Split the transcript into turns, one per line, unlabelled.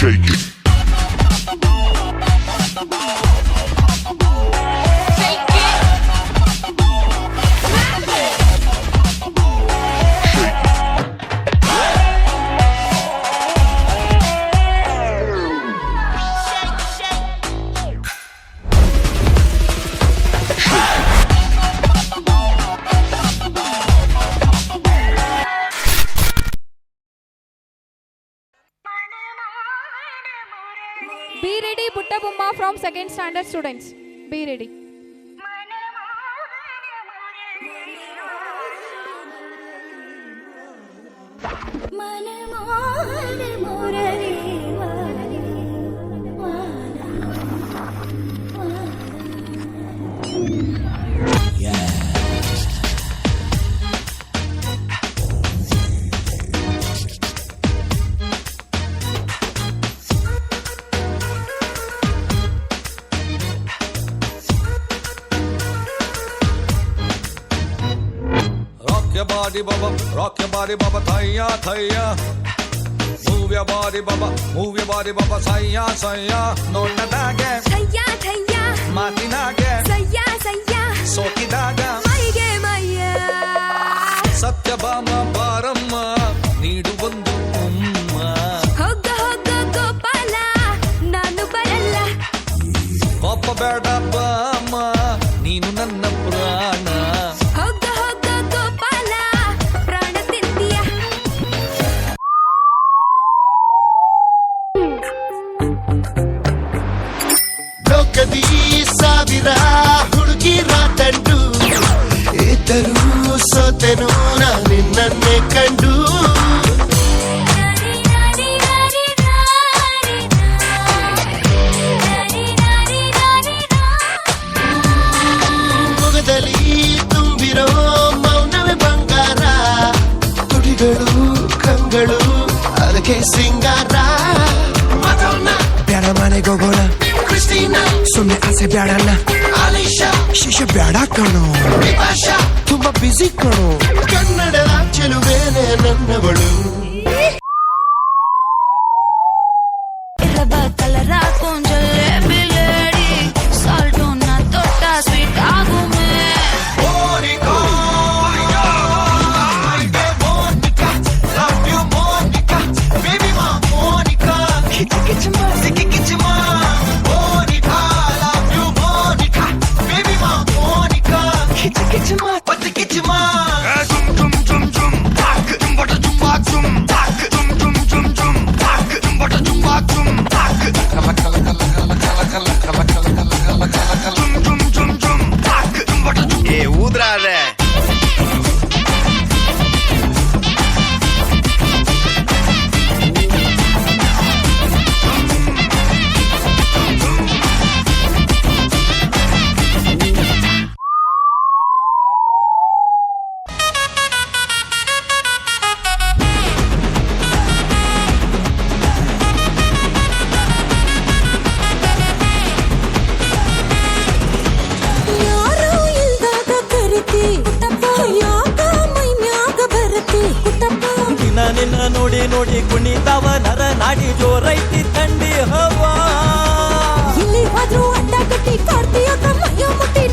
shake
Be ready, Puttabumma from second standard students. Be ready.
Rock your body, baba. Rock your body, baba. Thaya, thaya. Move your body, baba. Move your body, baba. Saya, saya. ನೋಟದಾಗೆ
ಸಯ್ಯ ಸಯ್ಯ
ಮಾತಿನಾಗೆ
ಸಯ್ಯ ಸಯ್ಯ
ಸೋಕಿದಾಗ
ಮೈಗೆ ಮಯ್ಯ
ಸತ್ಯಭಾಮ ಬಾರಮ್ಮ ನೀಡು ಒಂದು ಉಮ್ಮ
ಹೋಗ ಹೋಗ ಗೋಪಾಲ ನಾನು ಬರಲ್ಲ
ಕೋಪ ಬೇಡ ಬಾಮ ನೀನು ನನ್ನ ಪ್ರಾಣ
ಸಾವಿರ ಹುಡುಗಿರ ತಂಡು ಇದ್ದರೂ ಸೋತೆನು ನಾ ನಿನ್ನೇ ಕಂಡು. ಮುಗದಲ್ಲಿ ತುಂಬಿರೋ ಮೌನವೇ ಬಂಗಾರ. ತುಡಿಗಳು, ಕಂಗಳು, ಅದಕ್ಕೆ ಸಿಂಗಾರ.
ಬೇಡ ಮನೆಗೆ ಹೋಗೋಣ
ಕ್ರಿಸ್ಟಿನಾ
ಸುಮ್ನೆ ಆಸೆ ಬೇಡಣ್ಣ
ಆಲಿಶಾ
ಶಿಶು ಬೇಡ ಕಣೋ
ವಿಪಾಶಾ
ತುಂಬಾ ಬಿಸಿ ಕಣೋ
ಕನ್ನಡದ ಚೆಲುವೇನೆ ನನ್ನವಳು
ಇರಬ ಕಲರ ಕೊಂಜಲೆ
that.
ನಿನ್ನ ನೋಡಿ ನೋಡಿ ಕುಣಿತಾವ ನರ ನಾಡಿ ಜೋರೈತಿ ತಂಡಿ
ಹವಾ ಇಲ್ಲಿ ಹೋದ್ರು ಅಡ್ಡ ಕಟ್ಟಿ ಕಾರ್ತಿಯ ಕಮ್ಮಯ್ಯ ಮುಟ್ಟಿ